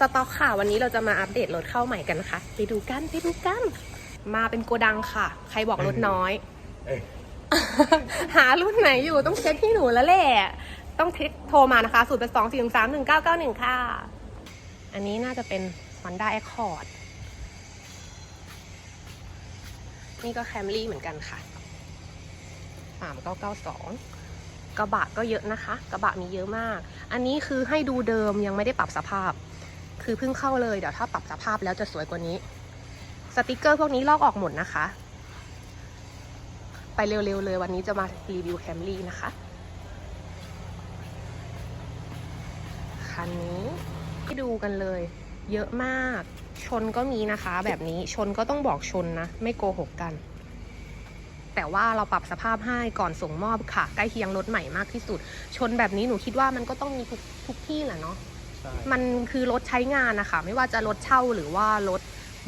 สต็อกค่ะ วันนี้เราจะมาอัปเดตรถเข้าใหม่กันนะคะ ไปดูกันไปดูกัน มาเป็นโกดังค่ะ ใครบอกรถน้อยเอ้ยหารุ่นไหนอยู่ต้องเช็คที่หนูแล้วแหละ ต้องเช็คโทรมานะคะ 0 8 2 4 3 1 9 9 1 ค่ะ อันนี้น่าจะเป็น Honda Accord นี่ก็ Camry เหมือนกันค่ะ 3992 กระบะก็เยอะนะคะ กระบะมีเยอะมาก อันนี้คือให้ดูเดิมยังไม่ได้ปรับสภาพ คือเพิ่งเข้าเลยเดี๋ยวถ้าปรับสภาพแล้วจะสวยกว่านี้ สติกเกอร์พวกนี้ลอกออกหมดนะคะ ไปเร็วๆเลยวันนี้จะมารีวิวแคมรี่นะคะคันนี้ให้ดูกันเลย เยอะมาก ชนก็มีนะคะ แบบนี้ชนก็ต้องบอกชนนะ ไม่โกหกกัน แต่ว่าเราปรับสภาพให้ก่อนส่งมอบค่ะ ใกล้เคียงรถใหม่มากที่สุด ชนแบบนี้หนูคิดว่ามันก็ต้องมีทุกทุกที่แหละเนาะ มันคือรถใช้งานนะคะไม่ว่าจะรถเช่าหรือว่ารถ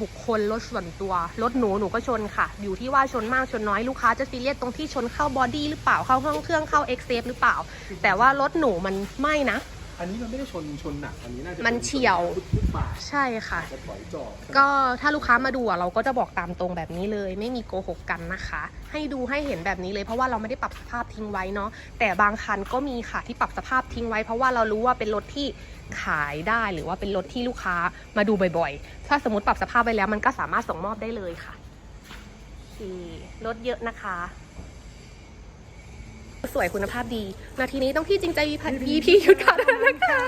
บุคคลรถส่วนตัวรถหนูหนูก็ชนค่ะ อยู่ที่ว่าชนมากชนน้อยลูกค้าจะซีเรียสตรงที่ชนเข้าบอดี้หรือเปล่าเข้าห้องเครื่องเข้าเอ็กเซฟหรือเปล่า แต่ว่ารถหนูมันไม่นะ อันนี้มันไม่ได้ชนชนหนักอันนี้น่าจะมันเฉี่ยวฟุต บาทใช่ค่ะ จะถอยจอดก็ถ้าลูกค้ามาดูอะเราก็จะบอกตามตรงแบบนี้เลย ไม่มีโกหกกันนะคะ ให้ดูให้เห็นแบบนี้เลยเพราะว่าเราไม่ได้ปรับสภาพทิ้งไว้เนาะแต่บางคันก็มีค่ะที่ปรับสภาพทิ้งไว้ เพราะว่าเรารู้ว่าเป็นรถที่ขายได้หรือว่าเป็นรถที่ลูกค้ามาดูบ่อยๆ ถ้าสมมติปรับสภาพไปแล้วมันก็สามารถส่งมอบได้เลยค่ะโอเครถเยอะนะคะ สวยคุณภาพดี นาทีนี้ต้องพี่จริงใจพีพียุทธค่ะด้วยนะคะ